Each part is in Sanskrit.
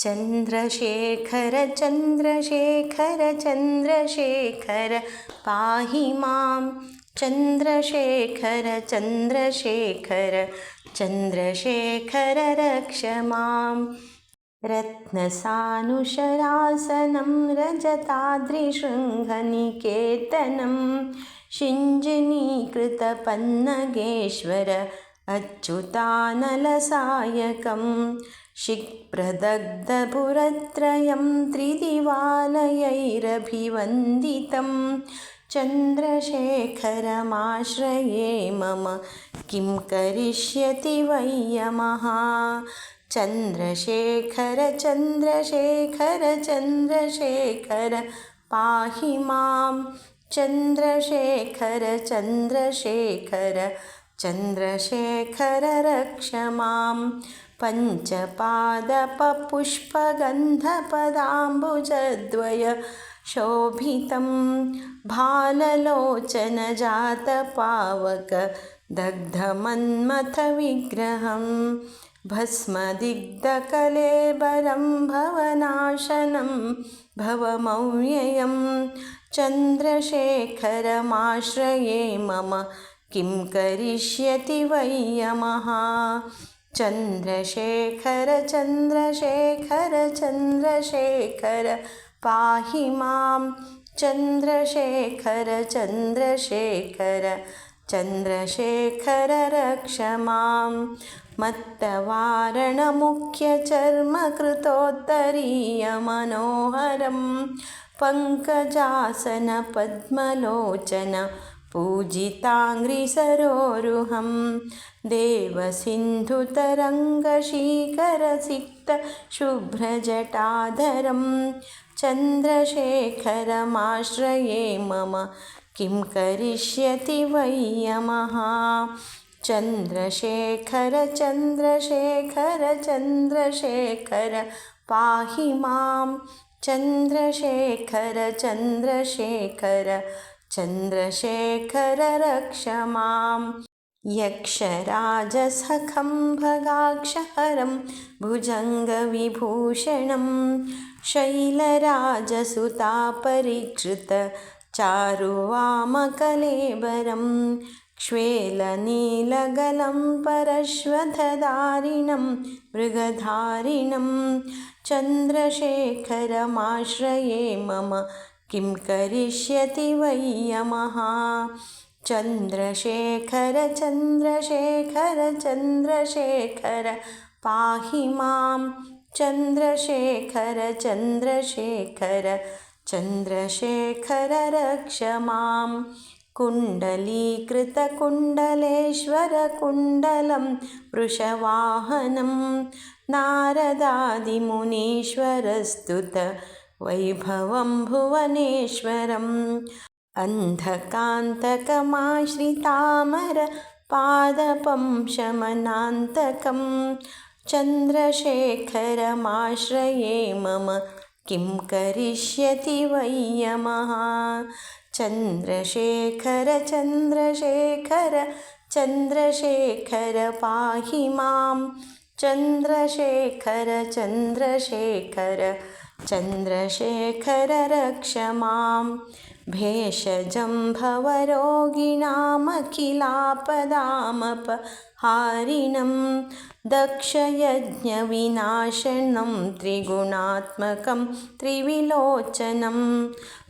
चन्द्रशेखर चन्द्रशेखर चन्द्रशेखर पाहि मां। चन्द्रशेखर चन्द्रशेखर चन्द्रशेखर रक्ष मां। रत्नसानुशरासनं रजताद्रिशृङ्गनिकेतनं शिञ्जनीकृतपन्नगेश्वर अच्युतानलसायकं शिक्प्रदग्धपुरत्रयं त्रिदिवालयैरभिवन्दितं। चन्द्रशेखरमाश्रये मम किं करिष्यति वै यमः चन्द्रशेखर चन्द्रशेखर चन्द्रशेखर पाहि मां। चन्द्रशेखर चन्द्रशेखर चन्द्रशेखर रक्ष मां पञ्चपादपपुष्पगन्धपदाम्बुजद्वय शोभितं भाललोचनजातपावक दग्धमन्मथविग्रहं भस्मदिग्धकलेबरं भवनाशनं भवमव्ययं चन्द्रशेखरमाश्रये मम किं करिष्यति वै यमः चन्द्रशेखर चन्द्रशेखर चन्द्रशेखर पाहि मां। चन्द्रशेखर चन्द्रशेखर चन्द्रशेखर रक्ष मां। मत्तवारणमुख्यचर्मकृतोत्तरीयमनोहरं। पङ्कजासनपद्मलोचन पूजिताङ्घ्रिसरोरुहं देवसिन्धुतरङ्गशीकरसिक्तशुभ्रजटाधरं चन्द्रशेखरमाश्रये मम किं करिष्यति वै यमः? चन्द्रशेखर चन्द्रशेखर चन्द्रशेखर पाहि मां। चन्द्रशेखर चन्द्रशेखर चन्द्रशेखर रक्ष मां यक्षराजसखं भगाक्षहरं भुजङ्गविभूषणं शैलराजसुतापरिक्षृत चारुवामकलेबरं क्ष्वेलनीलगलं परश्वधदारिणं मृगधारिणं चन्द्रशेखरमाश्रये मम किं करिष्यति वै यमः चन्द्रशेखर चन्द्रशेखर चन्द्रशेखर पाहि मां चन्द्रशेखर चन्द्रशेखर चन्द्रशेखर रक्ष मां कुण्डलीकृतकुण्डलेश्वरकुण्डलं वृषवाहनं। नारदादिमुनीश्वरस्तुत वैभवं भुवनेश्वरम् अन्धकान्तकमाश्रितामरपादपं शमनान्तकं चन्द्रशेखरमाश्रये मम किं करिष्यति वै यमः चन्द्रशेखर चन्द्रशेखर चन्द्रशेखर पाहि मां चन्द्रशेखर चन्द्रशेखर चन्द्रशेखर रक्ष मां भेषजं भवरोगिणामखिलापदामपहारिणं दक्षयज्ञविनाशनं त्रिगुणात्मकं त्रिविलोचनं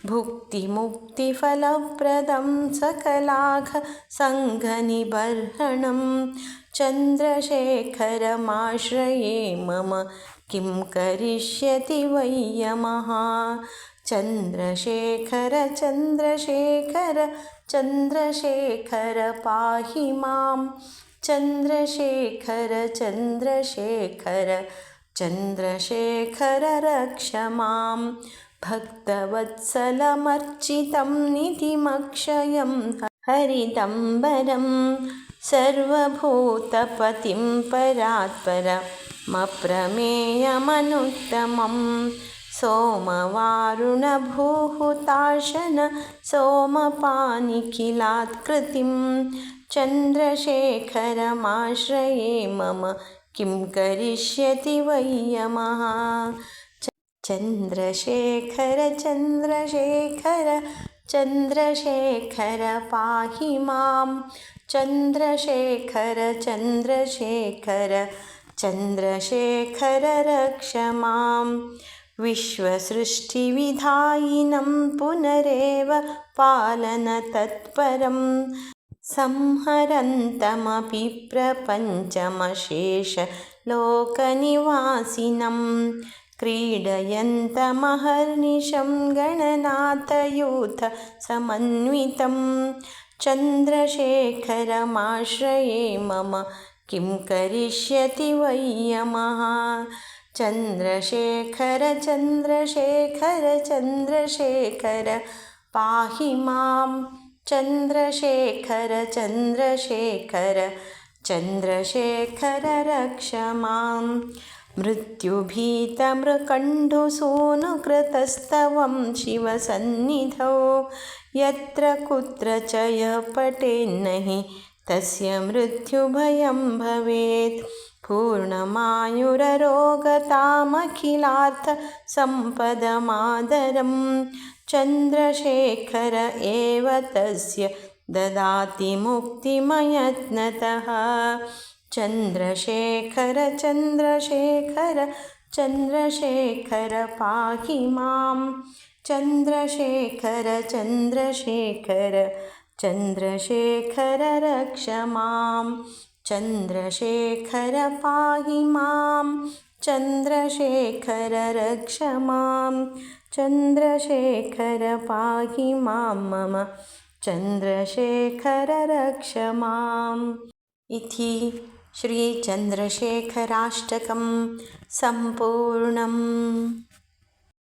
भुक्तिमुक्तिफलप्रदं सकलाघसङ्घनिबर्हणं चन्द्रशेखरमाश्रये मम किं करिष्यति वै यमः चन्द्रशेखर चन्द्रशेखर चन्द्रशेखर पाहि मां चन्द्रशेखर चन्द्रशेखर चन्द्रशेखर रक्ष मां भक्तवत्सलमर्चितं निधिमक्षयं हरिदम्बरं सर्वभूतपतिं परात्परमप्रमेयमनुत्तमं सोमवारुणभूहुताशन सोमपानिखिलात्कृतिं चन्द्रशेखरमाश्रये मम किं करिष्यति वै यमः चन्द्रशेखर चन्द्रशेखर चन्द्रशेखर पाहि मां चन्द्रशेखर चन्द्रशेखर चन्द्रशेखर रक्ष मां विश्वसृष्टिविधायिनं पुनरेव पालनतत्परं संहरन्तमपि प्रपञ्चमशेषलोकनिवासिनं क्रीडयन्तमहर्निशं गणनाथयूथसमन्वितं चन्द्रशेखरमाश्रये मम किं करिष्यति वै यमः चन्द्रशेखर चन्द्रशेखर चन्द्रशेखर पाहि मां। चन्द्रशेखर चन्द्रशेखर चन्द्रशेखर रक्ष मां मृत्युभीतमृकण्डुसूनुकृतस्तवं शिवसन्निधौ। यत्र कुत्र च यः पठेन्नहि तस्य मृत्युभयं भवेत्। पूर्णमायुररोगतामखिलार्थसम्पदमादरं चन्द्रशेखर एव तस्य ददाति मुक्तिमयत्नतः चन्द्रशेखर चन्द्रशेखर चन्द्रशेखर पाहि मां चन्द्रशेखर चन्द्रशेखर चन्द्रशेखर रक्ष मां चन्द्रशेखर पाहि मां चन्द्रशेखर रक्ष मां चन्द्रशेखर पाहि मां मम। चन्द्रशेखर रक्ष माम्। इति श्रीचन्द्रशेखराष्टकं सम्पूर्णम्